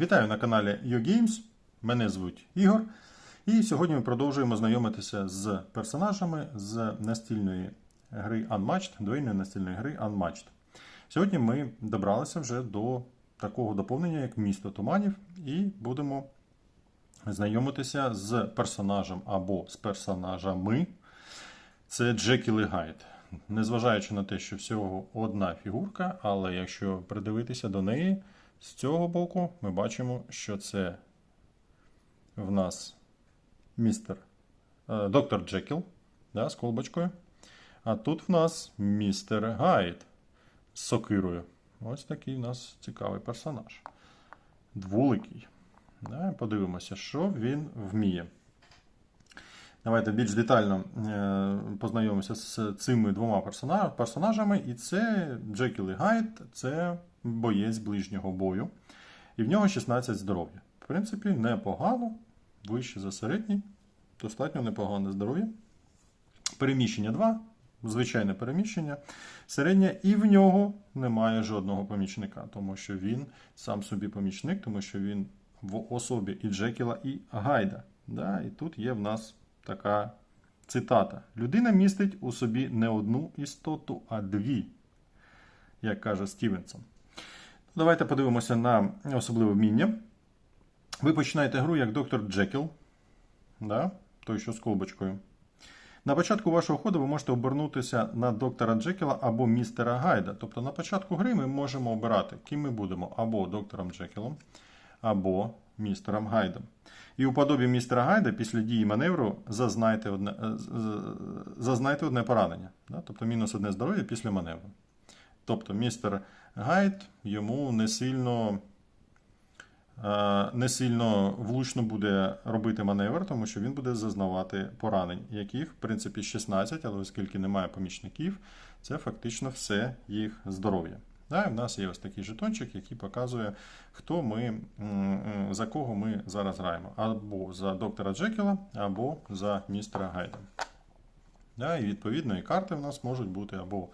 Вітаю на каналі YouGames. Мене звуть Ігор. І сьогодні ми продовжуємо знайомитися з персонажами з настільної гри Unmatched, дуельної настільної гри Unmatched. Сьогодні ми добралися вже до такого доповнення, як місто туманів, і будемо знайомитися з персонажем або з персонажами. Це Джекіл і. Незважаючи на те, що всього одна фігурка, але якщо придивитися до неї, з цього боку ми бачимо, що це в нас містер е, доктор Джекіл да, з колбочкою. А тут в нас містер Гайд з сокирою. Ось такий в нас цікавий персонаж. Двуликий. Да, подивимося, що він вміє. Давайте більш детально е, познайомимося з цими двома персонажами. І це Джекіл і Гайд, це боєць ближнього бою. І в нього 16 здоров'я. В принципі, непогано, вище за середній, достатньо непогане здоров'я. Переміщення 2, звичайне переміщення. Середнє, і в нього немає жодного помічника, тому що він сам собі помічник, тому що він в особі і Джекіла, і Гайда. Да? І тут є в нас така цитата: Людина містить у собі не одну істоту, а дві, як каже Стівенсон. Давайте подивимося на особливе вміння. Ви починаєте гру як доктор Джекіл, да? той, що з колбочкою. На початку вашого ходу ви можете обернутися на доктора Джекіла або містера Гайда. Тобто на початку гри ми можемо обирати, ким ми будемо, або доктором Джекілом, або містером Гайдом. І у подобі містера Гайда після дії маневру зазнайте одне, е, зазнайте одне поранення. Да? Тобто мінус одне здоров'я після маневру. Тобто містер Гайд йому не сильно, е, не сильно влучно буде робити маневр, тому що він буде зазнавати поранень, яких, в принципі, 16, але оскільки немає помічників, це фактично все їх здоров'я. Да, і в нас є ось такий жетончик, який показує, хто ми, за кого ми зараз граємо. Або за доктора Джекіла, або за містера Гайда. Да, і відповідно і карти в нас можуть бути або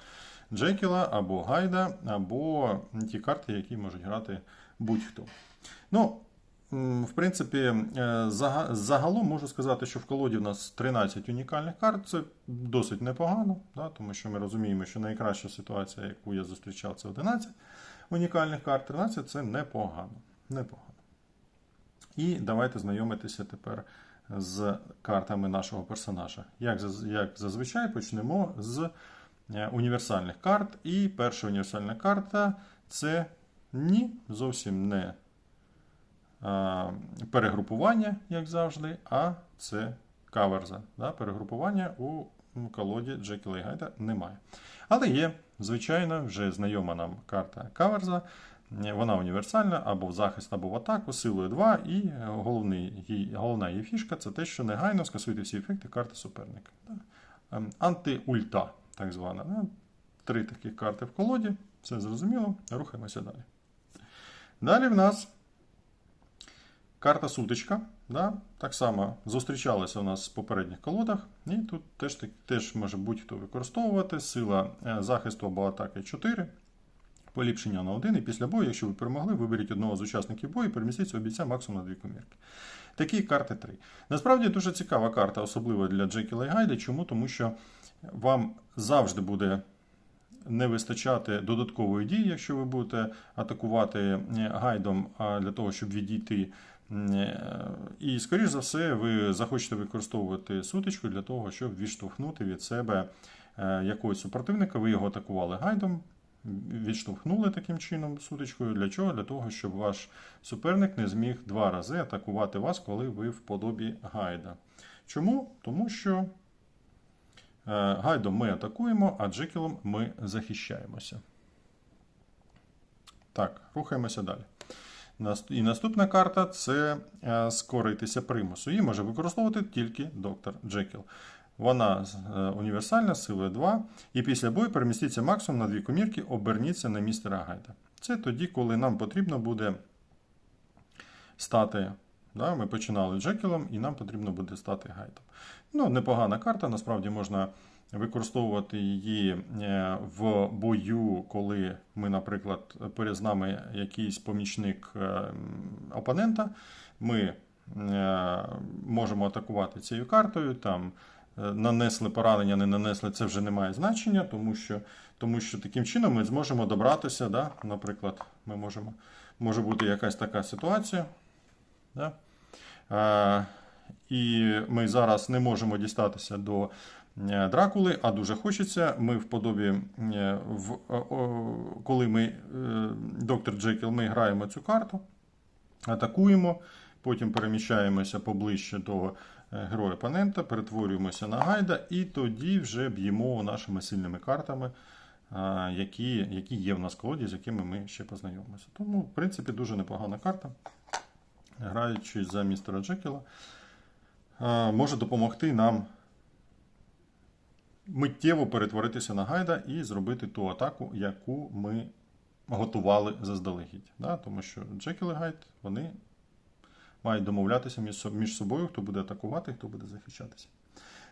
Джекіла, або Гайда, або ті карти, які можуть грати будь-хто. Ну, в принципі, е, загалом можу сказати, що в колоді в нас 13 унікальних карт. Це досить непогано, да, тому що ми розуміємо, що найкраща ситуація, яку я зустрічав, це 11 унікальних карт. 13 це непогано. непогано. І давайте знайомитися тепер з картами нашого персонажа. Як, як зазвичай почнемо з універсальних карт. І перша універсальна карта це ні, зовсім не перегрупування, як завжди, а це каверза. Да? Перегрупування у колоді Джекіла і Гайда немає. Але є, звичайно, вже знайома нам карта каверза. Вона універсальна або в захист, або в атаку, силою 2, і головний, її, головна її фішка це те, що негайно скасуйте всі ефекти карти суперника. Ем, Антиульта, так звана. Да? Три таких карти в колоді, все зрозуміло, рухаємося далі. Далі в нас карта сутичка. Да? Так само зустрічалася у нас в попередніх колодах, і тут теж, теж може будь-хто використовувати. Сила е, захисту або атаки 4. Поліпшення на 1, і після бою, якщо ви перемогли, виберіть одного з учасників бою і перемістіть свого бійця максимум на дві комірки. Такі карти 3. Насправді дуже цікава карта, особливо для Джекіла і. Чому? Тому що вам завжди буде не вистачати додаткової дії, якщо ви будете атакувати е, гайдом для того, щоб відійти. Е, І, скоріш за все, ви захочете використовувати сутичку для того, щоб відштовхнути від себе е, якогось супротивника. Ви його атакували гайдом, відштовхнули таким чином сутичкою. Для чого? Для того, щоб ваш суперник не зміг два рази атакувати вас, коли ви в подобі гайда. Чому? Тому що е, гайдом ми атакуємо, а Джекілом ми захищаємося. Так, рухаємося далі. І наступна карта це е, скоритися примусу. Її може використовувати тільки доктор Джекіл. Вона е, універсальна, силою 2. І після бою перемістіться максимум на дві комірки, оберніться на містера Гайда. Це тоді, коли нам потрібно буде стати. Да, ми починали Джекілом, і нам потрібно буде стати гайдом. Ну, непогана карта, насправді можна використовувати її е, в бою, коли ми, наприклад, перед нами якийсь помічник е, опонента, ми можемо атакувати цією картою. Там нанесли поранення, не нанесли, це вже не має значення, тому що, тому що таким чином ми зможемо добратися. Да? Наприклад, ми можемо, може бути якась така ситуація. Да? Е, і ми зараз не можемо дістатися до е, Дракули, а дуже хочеться. Ми в подобі, е, в, коли ми, е, доктор Джекіл, ми граємо цю карту, атакуємо, потім переміщаємося поближче до е, героя опонента, перетворюємося на гайда, і тоді вже б'ємо нашими сильними картами, які, які є в нас в колоді, з якими ми ще познайомимося. Тому, в принципі, дуже непогана карта. Граючи за містера Джекіла, може допомогти нам миттєво перетворитися на гайда і зробити ту атаку, яку ми готували заздалегідь. Да? Тому що Джекіл і Гайд вони мають домовлятися між собою, хто буде атакувати, хто буде захищатися.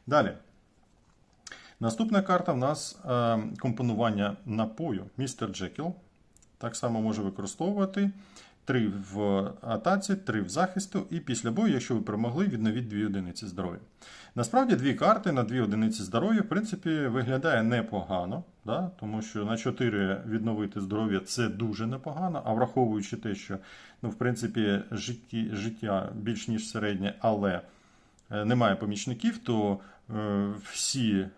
Далі. Наступна карта в нас е, компонування напою. Містер Джекіл так само може використовувати 3 в атаці, 3 в захисту, і після бою, якщо ви перемогли, відновіть 2 одиниці здоров'я. Насправді, дві карти на 2 одиниці здоров'я, в принципі, виглядає непогано, да? тому що на 4 відновити здоров'я це дуже непогано, а враховуючи те, що ну, в принципі, житті, життя більш ніж середнє, але е, немає помічників, то е, всі е,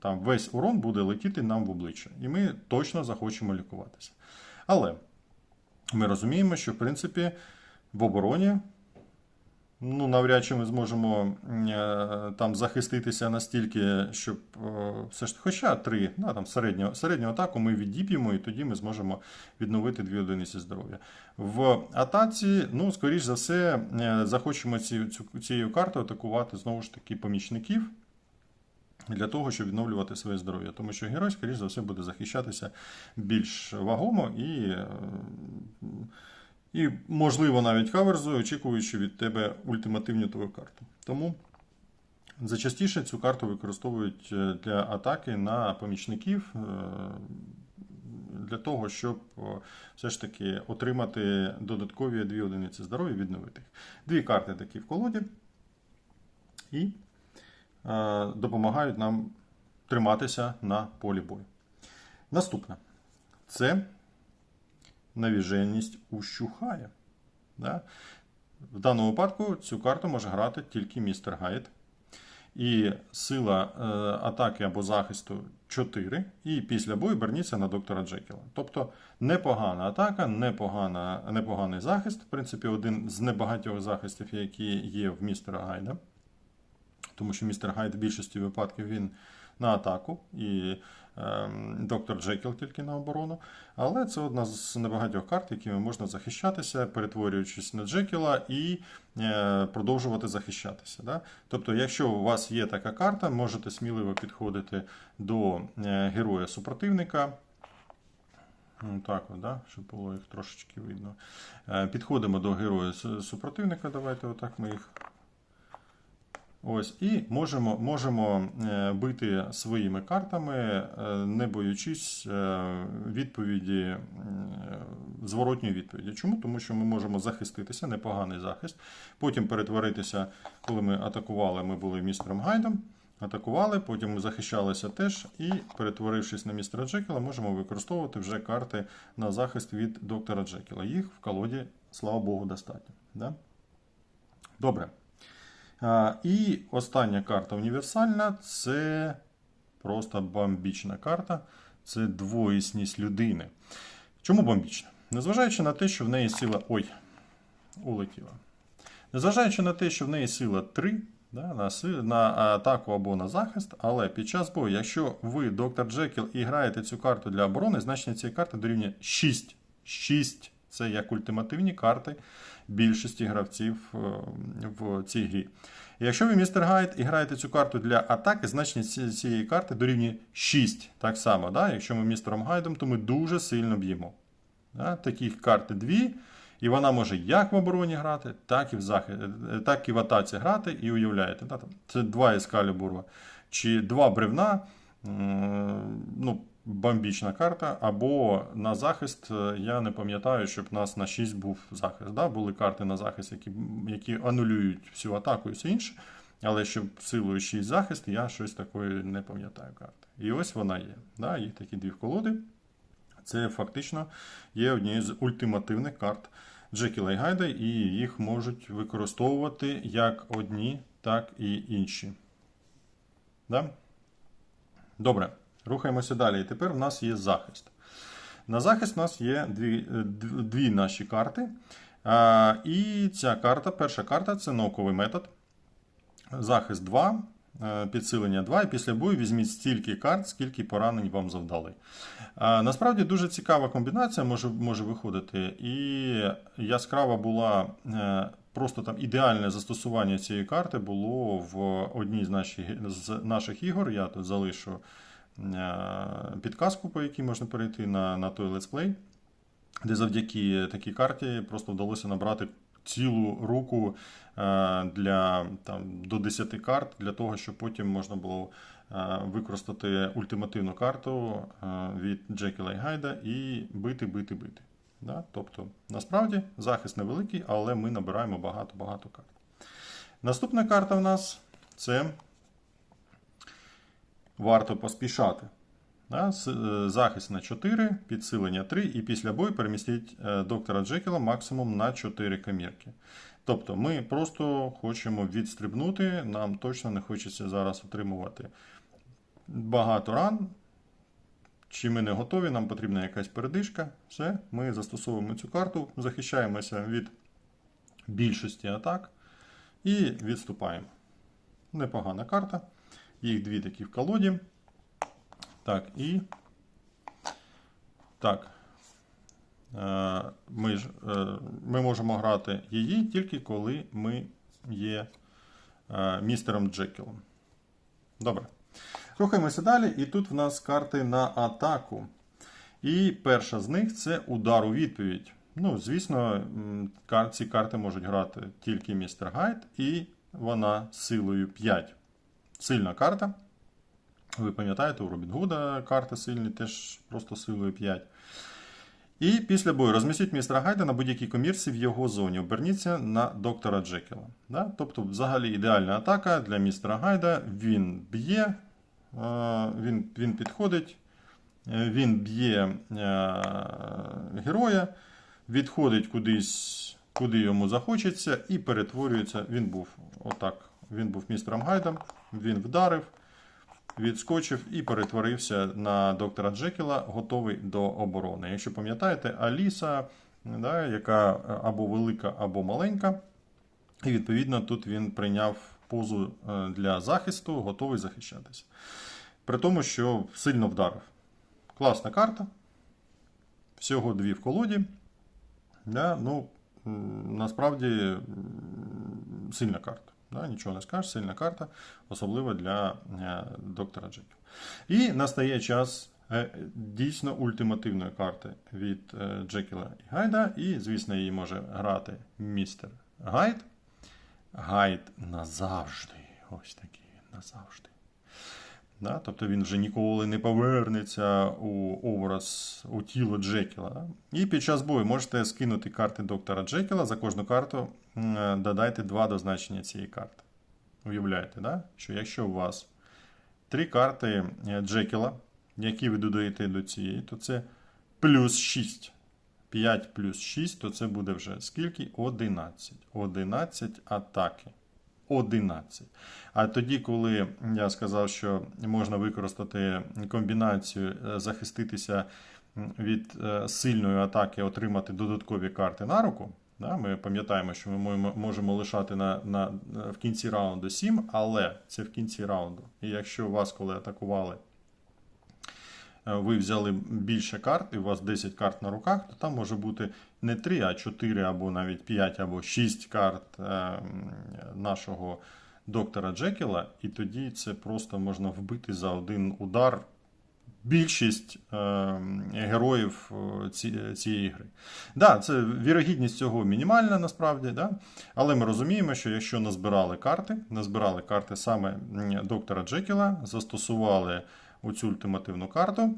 там весь урон буде летіти нам в обличчя, і ми точно захочемо лікуватися. Але ми розуміємо, що в принципі в обороні ну, навряд чи ми зможемо е, там захиститися настільки, щоб е, все ж хоча три, да, там середню, середню атаку ми відіб'ємо, і тоді ми зможемо відновити дві одиниці здоров'я. В атаці, ну, скоріш за все, е, захочемо ці, цю, цією картою атакувати знову ж таки помічників. Для того, щоб відновлювати своє здоров'я. Тому що герой, скоріш за все, буде захищатися більш вагомо і, е, і можливо, навіть каверзою, очікуючи від тебе ультимативну твою карту. Тому зачастіше цю карту використовують е, для атаки на помічників. е, Для того, щоб все ж таки отримати додаткові дві одиниці здоров'я, відновити їх. Дві карти такі в колоді. І допомагають нам триматися на полі бою. Наступне це навіженість ущухає. Да? В даному випадку цю карту може грати тільки містер Гайд. І сила е, атаки або захисту 4, і після бою верніться на доктора Джекіла. Тобто непогана атака, непогана, непоганий захист. В принципі, один з небагатьох захистів, які є в містера Гайда тому що містер Гайд в більшості випадків він на атаку, і ем, доктор Джекіл тільки на оборону. Але це одна з небагатьох карт, якими можна захищатися, перетворюючись на Джекіла і е, продовжувати захищатися. Да? Тобто, якщо у вас є така карта, можете сміливо підходити до е, героя супротивника. Ну, Так, да? щоб було їх трошечки видно. Е, Підходимо до героя супротивника. Давайте отак ми їх Ось, і можемо, можемо е, бити своїми картами, е, не боючись е, відповіді, зворотньої відповіді. Чому? Тому що ми можемо захиститися, непоганий захист. Потім перетворитися, коли ми атакували, ми були містером Гайдом. Атакували, потім ми захищалися теж, і, перетворившись на містера Джекіла, можемо використовувати вже карти на захист від доктора Джекіла. Їх в колоді, слава Богу, достатньо. Да? Добре. І остання карта універсальна це просто бомбічна карта. Це двоїсність людини. Чому бомбічна? Незважаючи на те, що в неї сила. Ой, улетіла. Незважаючи на те, що в неї сила 3 да, на, си- на атаку або на захист, але під час бою, якщо ви, доктор Джекіл, і граєте цю карту для оборони, значення цієї карти дорівнює 6. 6 це як ультимативні карти більшості гравців е, в цій грі. Якщо ви містер Гайд і граєте цю карту для атаки, значення цієї карти дорівнює 6. Так само, да? якщо ми містером Гайдом, то ми дуже сильно б'ємо. Да? Таких карти дві, і вона може як в обороні грати, так і в захисті, так і в атаці грати, і уявляєте, да? це два ескалібурва. чи два бревна. Ну, бомбічна карта, або на захист. е, Я не пам'ятаю, щоб у нас на 6 був захист. Да? Були карти на захист, які, які анулюють всю атаку і все інше. Але щоб силою 6 захист, я щось такої не пам'ятаю карти. І ось вона є. Да? Їх такі дві колоди. Це фактично є однією з ультимативних карт Джекіла і і їх можуть використовувати як одні, так і інші. Да? Добре, рухаємося далі. І тепер в нас є захист. На захист у нас є дві, е, дві наші карти. І ця карта, перша карта це науковий метод. Захист 2, е, підсилення 2, і після бою візьміть стільки карт, скільки поранень вам завдали. Насправді дуже цікава комбінація може, може виходити. І яскрава була е, просто там ідеальне застосування цієї карти було в одній з наших, з наших ігор. Я тут залишу підказку, по якій можна перейти на, на той летсплей, де завдяки такій карті просто вдалося набрати цілу руку е, для там, до 10 карт для того, щоб потім можна було е, використати ультимативну карту е, від Джекіла і і бити, бити, бити. Да? Тобто, насправді захист невеликий, але ми набираємо багато-багато карт. Наступна карта в нас це варто поспішати. Е, Захист на 4, підсилення 3, і після бою перемістіть е, доктора Джекіла максимум на 4 камірки. Тобто ми просто хочемо відстрибнути, нам точно не хочеться зараз отримувати багато ран. Чи ми не готові, нам потрібна якась передишка. Все, ми застосовуємо цю карту, захищаємося від більшості атак і відступаємо. Непогана карта. Їх дві такі в колоді. Так, і. Так. Е, Ми, ж, е, ми можемо грати її тільки коли ми є е, містером Джекілом. Добре. Рухаємося далі, і тут в нас карти на атаку. І перша з них це удар у відповідь. Ну, звісно, ці карти можуть грати тільки містер Гайд, і вона силою 5. Сильна карта. Ви пам'ятаєте, у Робін Гуда карти сильні, теж просто силою 5. І після бою розмістіть містера Гайда на будь-якій комірці в його зоні. Оберніться на доктора Джекіла. Да? Тобто, взагалі ідеальна атака для містера Гайда. Він б'є, е, він, він підходить, е, він б'є е, героя, відходить кудись, куди йому захочеться, і перетворюється. Він був отак. Він був містером Гайдом, він вдарив відскочив і перетворився на доктора Джекіла, готовий до оборони. Якщо пам'ятаєте, Аліса, да, яка або велика, або маленька, і відповідно тут він прийняв позу е, для захисту, готовий захищатися. При тому, що сильно вдарив. Класна карта. Всього дві в колоді. Да, ну, насправді сильна карта. Да, нічого не скажеш, сильна карта, особливо для е, доктора Джеків. І настає час е, дійсно ультимативної карти від е, Джекіла і Гайда. І, звісно, її може грати містер Гайд. Гайд назавжди. Ось такий назавжди. Да? Тобто він вже ніколи не повернеться у образ, у тіло Джекіла. Да? І під час бою можете скинути карти доктора Джекіла. За кожну карту додайте 2 до значення цієї карти. Уявляєте, да? що якщо у вас три карти е, Джекіла, які ви додаєте до цієї, то це плюс 6. 5 плюс 6, то це буде вже скільки? 11. 11 атаки. 11. А тоді, коли я сказав, що можна використати комбінацію е, захиститися від е, сильної атаки, отримати додаткові карти на руку. Да, ми пам'ятаємо, що ми можемо- лишати на, на, в кінці раунду 7, але це в кінці раунду. І якщо вас, коли атакували, е, ви взяли більше карт, і у вас 10 карт на руках, то там може бути не 3, а 4, або навіть 5, або 6 карт е, нашого доктора Джекіла, і тоді це просто можна вбити за один удар більшість е, героїв ці, цієї гри. Да, це вірогідність цього мінімальна насправді, да? але ми розуміємо, що якщо назбирали карти, назбирали карти саме доктора Джекіла, застосували оцю ультимативну карту,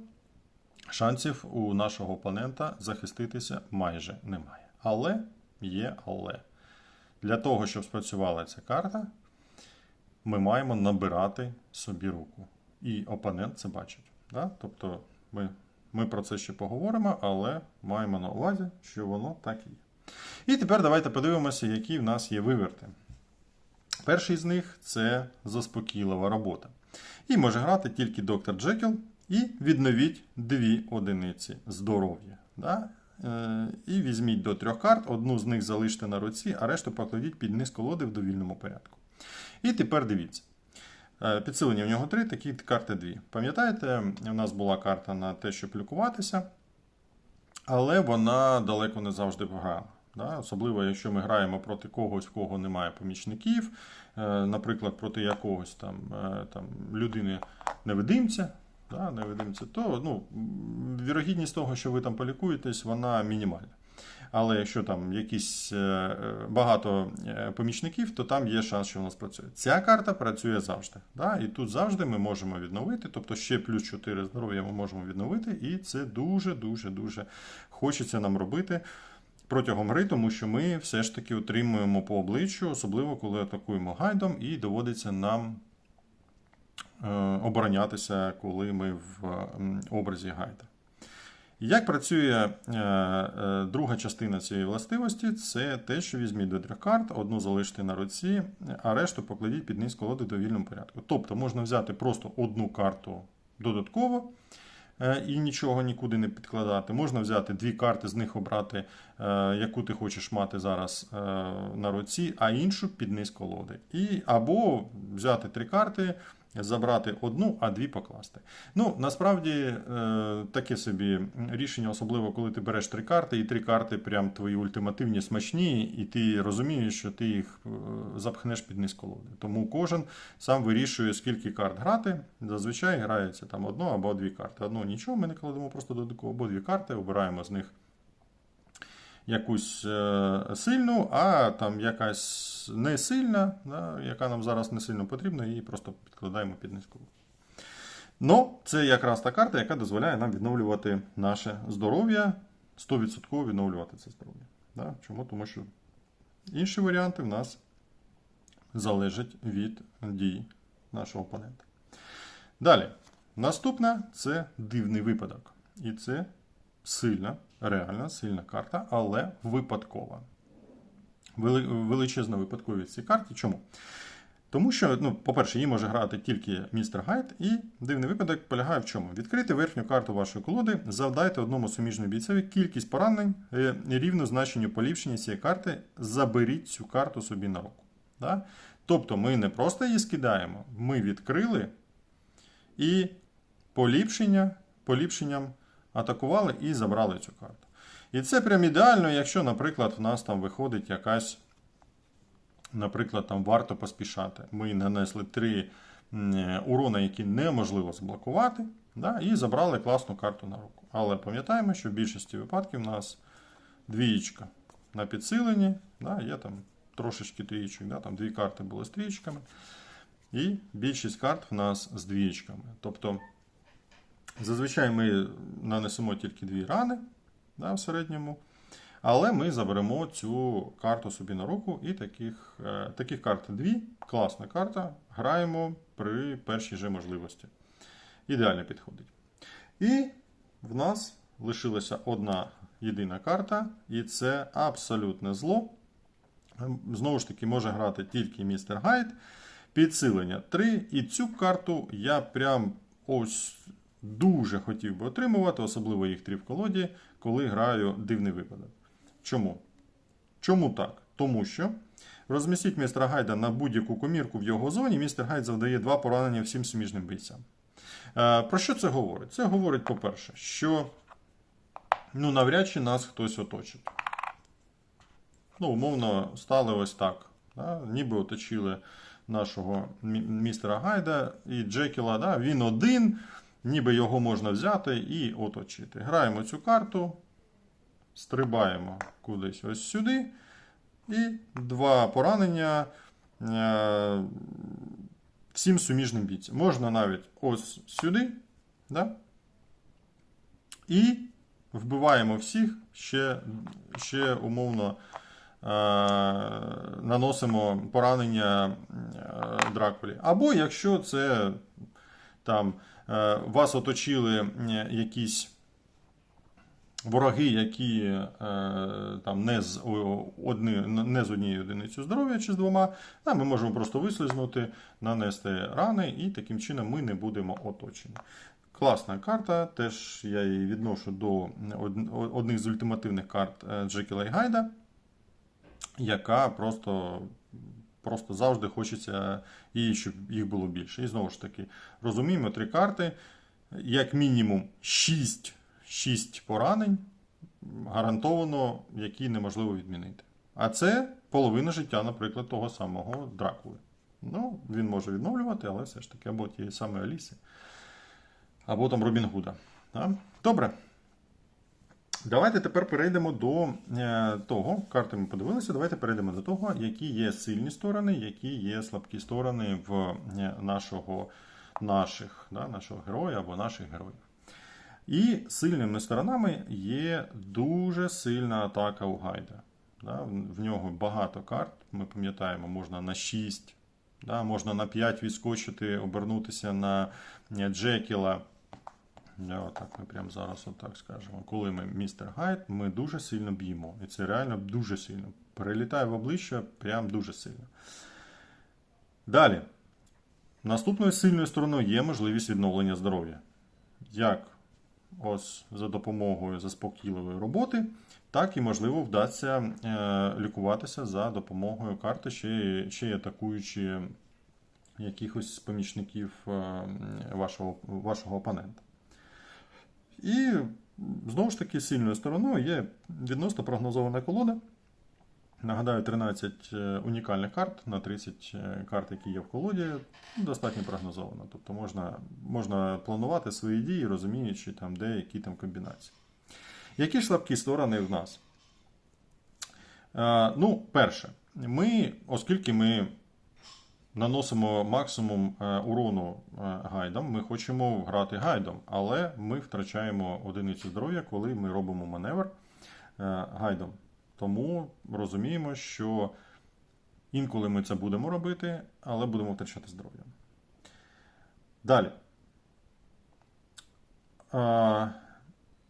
шансів у нашого опонента захиститися майже немає. Але є але. Для того, щоб спрацювала ця карта, ми маємо набирати собі руку. І опонент це бачить. Да? Тобто ми, ми про це ще поговоримо, але маємо на увазі, що воно так і є. І тепер давайте подивимося, які в нас є виверти. Перший з них це заспокійлива робота. І може грати тільки доктор Джекіл і відновіть дві одиниці здоров'я. Да? Е, І візьміть до трьох карт, одну з них залиште на руці, а решту покладіть під низ колоди в довільному порядку. І тепер дивіться. Е, Підсилення в нього три, такі карти дві. Пам'ятаєте, у нас була карта на те, щоб лікуватися, але вона далеко не завжди грала. Да? Особливо, якщо ми граємо проти когось, в кого немає помічників, е, наприклад, проти якогось там, е, там людини невидимця, да, невидимця, то ну, вірогідність того, що ви там полікуєтесь, вона мінімальна. Але якщо там якісь е, багато е, помічників, то там є шанс, що воно спрацює. Ця карта працює завжди. Да? І тут завжди ми можемо відновити, тобто ще плюс 4 здоров'я ми можемо відновити, і це дуже-дуже дуже хочеться нам робити протягом гри, тому що ми все ж таки отримуємо по обличчю, особливо коли атакуємо гайдом, і доводиться нам оборонятися, коли ми в образі гайда. Як працює е, е, друга частина цієї властивості, це те, що візьміть до трьох карт, одну залиште на руці, а решту покладіть під низ колоди в довільному порядку. Тобто можна взяти просто одну карту додатково е, і нічого нікуди не підкладати. Можна взяти дві карти, з них обрати, е, яку ти хочеш мати зараз е, на руці, а іншу під низ колоди. І, або взяти три карти, забрати одну, а дві покласти. Ну, насправді е, таке собі рішення, особливо коли ти береш три карти, і три карти прям твої ультимативні смачні, і ти розумієш, що ти їх е, запхнеш під низ колоди. Тому кожен сам вирішує, скільки карт грати. Зазвичай грається там одну або дві карти. Одну нічого, ми не кладемо просто додатково, або дві карти, обираємо з них якусь е, сильну, а там якась не сильна, да, яка нам зараз не сильно потрібна, її просто підкладаємо під низьку. Ну, це якраз та карта, яка дозволяє нам відновлювати наше здоров'я, 100% відновлювати це здоров'я. Да? Чому? Тому що інші варіанти в нас залежать від дій нашого опонента. Далі. Наступна це дивний випадок. І це сильна, реальна сильна карта, але випадкова. Вели- Величезна випадковість цій карті. Чому? Тому що, ну, по-перше, її може грати тільки містер Гайд, і дивний випадок полягає в чому? Відкрити верхню карту вашої колоди, завдайте одному суміжному бійцеві кількість поранень е, рівно значенню поліпшення цієї карти, заберіть цю карту собі на руку. Да? Тобто ми не просто її скидаємо, ми відкрили і поліпшення, поліпшенням атакували і забрали цю карту. І це прям ідеально, якщо, наприклад, в нас там виходить якась, наприклад, там варто поспішати. Ми нанесли три м, урона, які неможливо заблокувати, да, і забрали класну карту на руку. Але пам'ятаємо, що в більшості випадків у нас двієчка на підсиленні, да, є там трошечки трієчок, да, там дві карти були з трієчками. І більшість карт в нас з двієчками. Тобто Зазвичай ми нанесемо тільки дві рани да, в середньому, але ми заберемо цю карту собі на руку і таких, е, таких карт дві. Класна карта. Граємо при першій же можливості. Ідеально підходить. І в нас лишилася одна єдина карта, і це абсолютне зло. Знову ж таки, може грати тільки містер Гайд. Підсилення 3. І цю карту я прям ось дуже хотів би отримувати, особливо їх три в колоді, коли граю дивний випадок. Чому? Чому так? Тому що розмістіть містера Гайда на будь-яку комірку в його зоні, містер Гайд завдає два поранення всім суміжним бійцям. Е, Про що це говорить? Це говорить, по-перше, що ну, навряд чи нас хтось оточить. Ну, умовно, стали ось так. Да? Ніби оточили нашого мі- містера Гайда і Джекіла. Да? Він один. Ніби його можна взяти і оточити. Граємо цю карту, стрибаємо кудись ось сюди. І два поранення е, всім суміжним бійцям. Можна навіть ось сюди. Да? І вбиваємо всіх, ще, ще умовно е, наносимо поранення е, Дракулі. Або якщо це там вас оточили е, якісь вороги, які е, там не з, о, одни, не з однією одиницею здоров'я чи з двома, ми можемо просто вислизнути, нанести рани, і таким чином ми не будемо оточені. Класна карта, теж я її відношу до од- одних з ультимативних карт е, Джекіла і Гайда, яка просто, просто завжди хочеться їй, щоб їх було більше. І знову ж таки, розуміємо, три карти, як мінімум 6, 6 поранень, гарантовано, які неможливо відмінити. А це половина життя, наприклад, того самого Дракули. Ну, він може відновлювати, але все ж таки, або тієї самої Аліси, або там Робін Гуда. Да? Добре. Давайте тепер перейдемо до е, того, карти ми подивилися. Давайте перейдемо до того, які є сильні сторони, які є слабкі сторони в е, нашого, наших, да, нашого героя або наших героїв. І сильними сторонами є дуже сильна атака у Гайда. Да, в нього багато карт. Ми пам'ятаємо, можна на 6, да, можна на 5 відскочити, обернутися на е, Джекіла. Да, отак ми прямо зараз отак скажемо. Коли ми містер Гайд, ми дуже сильно б'ємо. І це реально дуже сильно. Перелітає в обличчя прям дуже сильно. Далі. Наступною сильною стороною є можливість відновлення здоров'я. Як ось за допомогою заспокійливої роботи, так і, можливо, вдасться е, лікуватися за допомогою карти, ще, ще й атакуючи якихось помічників е, вашого, вашого опонента. І знову ж таки сильною стороною є відносно прогнозована колода. Нагадаю, 13 е, унікальних карт на 30 е, карт, які є в колоді, достатньо прогнозовано. Тобто можна, можна планувати свої дії, розуміючи там, де які там комбінації. Які ж слабкі сторони в нас? Е, ну, перше, ми, оскільки ми наносимо максимум е, урону е, гайдом, ми хочемо грати гайдом, але ми втрачаємо одиницю здоров'я, коли ми робимо маневр е, гайдом. Тому розуміємо, що інколи ми це будемо робити, але будемо втрачати здоров'я. Далі.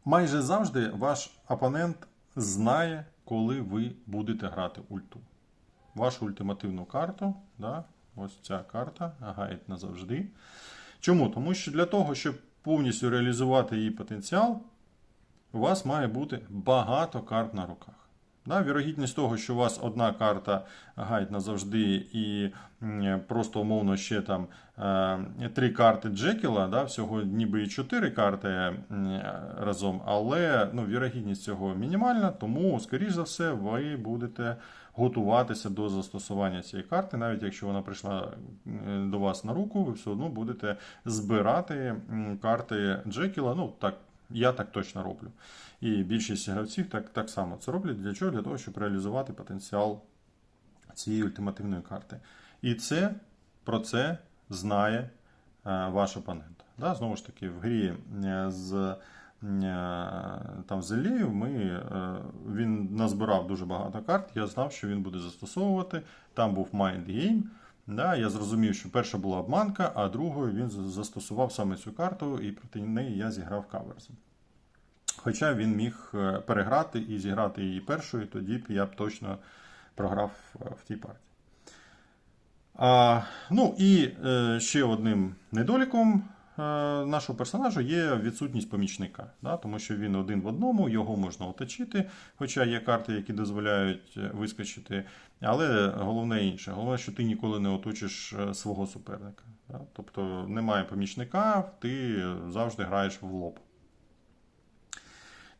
Майже завжди ваш опонент знає, коли ви будете грати ульту. Вашу ультимативну карту, да, ось ця карта, гайд назавжди. Чому? Тому що для того, щоб повністю реалізувати її потенціал, у вас має бути багато карт на руках. Да, вірогідність того, що у вас одна карта гайд назавжди і просто умовно ще там е, три карти Джекіла, да, всього ніби і чотири карти разом, але ну, вірогідність цього мінімальна, тому, скоріш за все, ви будете готуватися до застосування цієї карти, навіть якщо вона прийшла до вас на руку, ви все одно будете збирати карти Джекіла. Ну, так, я так точно роблю. І більшість гравців так, так само це роблять. Для чого? Для того, щоб реалізувати потенціал цієї ультимативної карти. І це про це знає е, ваш опонент. Да? Знову ж таки, в грі е, з е, там з Іллею ми, він назбирав дуже багато карт. Я знав, що він буде застосовувати. Там був Mind Game. Да, я зрозумів, що перша була обманка, а другою він застосував саме цю карту, і проти неї я зіграв каверзу. Хоча він міг е, переграти і зіграти її першою, тоді б я б точно програв е, в тій партії. А, ну і е, ще одним недоліком нашого персонажа є відсутність помічника, да, тому що він один в одному, його можна оточити, хоча є карти, які дозволяють е, вискочити. Але головне інше, головне, що ти ніколи не оточиш е, свого суперника. Да? Тобто немає помічника, ти завжди граєш в лоб.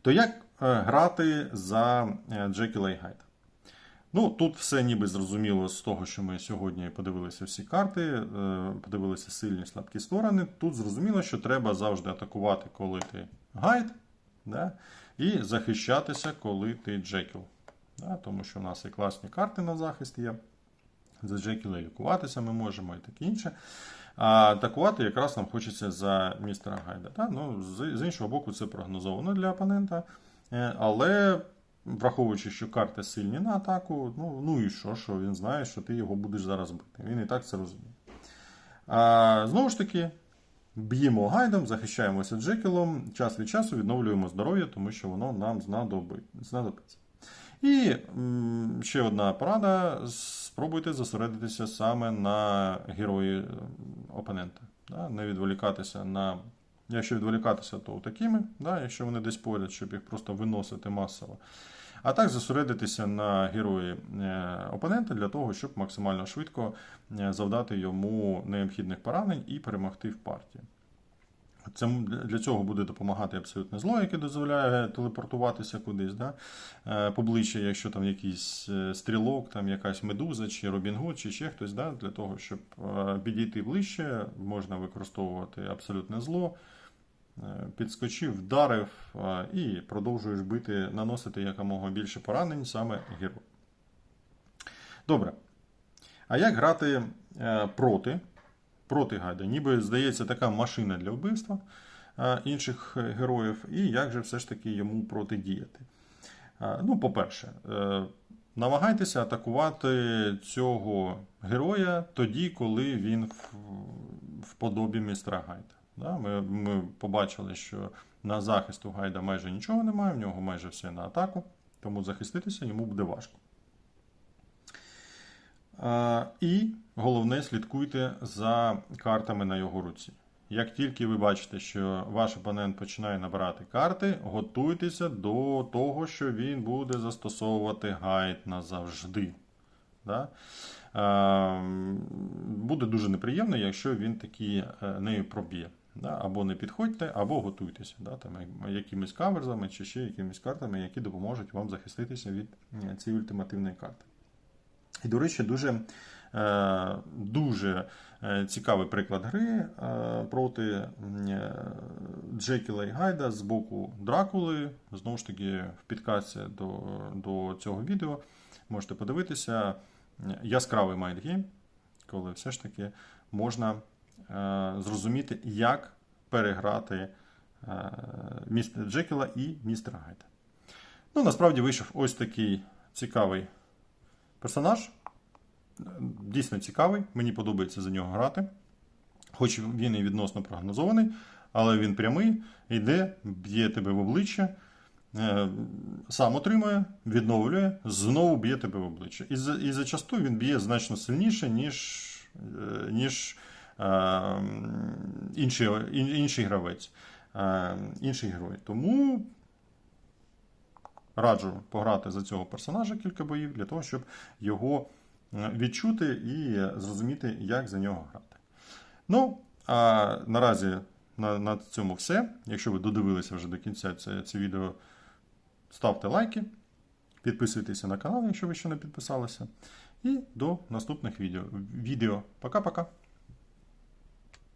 То як е, грати за е, Джекіла і Гайда? Ну, тут все ніби зрозуміло з того, що ми сьогодні подивилися всі карти, е, подивилися сильні слабкі сторони. Тут зрозуміло, що треба завжди атакувати, коли ти гайд, да? і захищатися, коли ти Джекіл. Да? Тому що в нас і класні карти на захист є. За Джекіла лікуватися ми можемо і таке інше. А атакувати якраз нам хочеться за містера Гайда. Да? Ну, з, іншого боку, це прогнозовано для опонента. Е, Але враховуючи, що карти сильні на атаку, ну, ну і що, що він знає, що ти його будеш зараз бити. Він і так це розуміє. А, знову ж таки, б'ємо гайдом, захищаємося Джекілом, час від часу відновлюємо здоров'я, тому що воно нам знадобиться. І м, ще одна порада: спробуйте зосередитися саме на герої опонента. Да? Не відволікатися на. Якщо відволікатися, то такими, да? якщо вони десь поряд, щоб їх просто виносити масово. А так зосередитися на герої е, опонента для того, щоб максимально швидко е, завдати йому необхідних поранень і перемогти в партії. Це для цього буде допомагати абсолютне зло, яке дозволяє телепортуватися кудись, да? е, поближче, якщо там якийсь стрілок, там якась медуза, чи Робін Гуд, чи ще хтось, да? для того, щоб підійти ближче, можна використовувати абсолютне зло. Е, Підскочив, вдарив і продовжуєш бити, наносити якомога більше поранень саме герою. Добре. А як грати е, проти? Проти гайда? Ніби здається така машина для вбивства е, інших героїв, і як же все ж таки йому протидіяти? Ну, по-перше, намагайтеся атакувати цього героя тоді, коли він в, подобі містера Гайда. Да? Ми, ми побачили, що на захист у Гайда майже нічого немає, в нього майже все на атаку, тому захиститися йому буде важко. А, І головне, слідкуйте за картами на його руці. Як тільки ви бачите, що ваш опонент починає набирати карти, готуйтеся до того, що він буде застосовувати гайд назавжди. Да? Буде дуже неприємно, якщо він такі е, нею проб'є. Да? Або не підходьте, або готуйтеся да? Там, якимись каверзами чи ще якимись картами, які допоможуть вам захиститися від е, цієї ультимативної карти. І, до речі, дуже, е, дуже е, цікавий приклад гри проти Джекіла і Гайда з боку Дракули. Знову ж таки, в підкасті до, до цього відео можете подивитися. Яскравий майндгейм, коли все ж таки можна зрозуміти, як переграти е, містера Джекіла і містера Гайда. Ну, насправді вийшов ось такий цікавий персонаж. Дійсно цікавий, мені подобається за нього грати. Хоч він і відносно прогнозований, але він прямий, йде, б'є тебе в обличчя, е, сам отримує, відновлює, знову б'є тебе в обличчя. І, і зачасту він б'є значно сильніше, ніж, е, ніж е, інший, інший гравець, е, інший герой. Тому раджу пограти за цього персонажа кілька боїв для того, щоб його е, відчути і зрозуміти, як за нього грати. Ну, а наразі на, на цьому все. Якщо ви додивилися вже до кінця це, це відео, ставте лайки, підписуйтеся на канал, якщо ви ще не підписалися. І до наступних відео. Пока-пока.